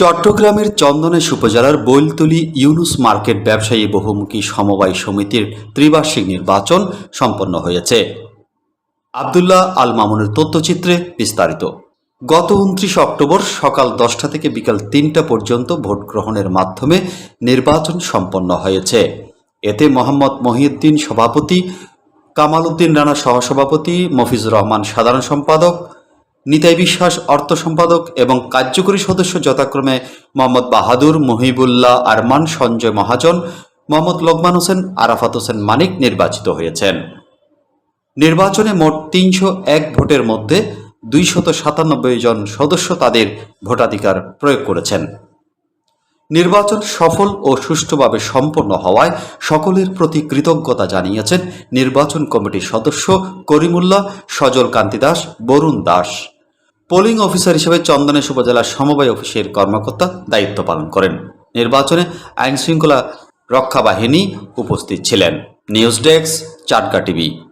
চট্টগ্রামের চন্দনেশ উপজেলার বৈলতলী ইউনুস মার্কেট ব্যবসায়ী বহুমুখী সমবায় সমিতির ত্রিবার্ষিক নির্বাচন সম্পন্ন হয়েছে। আবদুল্লাহ আল মামুনের তথ্যচিত্রে বিস্তারিত। গত উনত্রিশ অক্টোবর সকাল দশটা থেকে বিকাল তিনটা পর্যন্ত ভোট গ্রহণের মাধ্যমে নির্বাচন সম্পন্ন হয়েছে। এতে মোহাম্মদ মহিউদ্দিন সভাপতি, কামাল উদ্দিন রানা সহসভাপতি মফিজুর রহমান সাধারণ সম্পাদক নিতাই বিশ্বাস, অর্থ সম্পাদক এবং কার্যকরী সদস্য যথাক্রমে মোহাম্মদ বাহাদুর, মহিবুল্লাহ আরমান, সঞ্জয় মহাজন, মোহাম্মদ লোকমান হোসেন, আরাফাত হোসেন মানিক নির্বাচিত হয়েছেন। নির্বাচনে মোট তিনশো এক ভোটের মধ্যে দুইশত সাতানব্বই জন সদস্য তাদের ভোটাধিকার প্রয়োগ করেছেন। নির্বাচন সফল ও সুষ্ঠুভাবে সম্পন্ন হওয়ায় সকলের প্রতি কৃতজ্ঞতা জানিয়েছেন নির্বাচন কমিটির সদস্য করিমুল্লাহ, সজল কান্তি দাস, বরুণ দাস। পোলিং অফিসার হিসেবে চন্দনেশ উপজেলার সমবায় অফিসের কর্মকর্তা দায়িত্ব পালন করেন। নির্বাচনে আইনশৃঙ্খলা রক্ষা বাহিনী উপস্থিত ছিলেন। News desk, Chatka TV.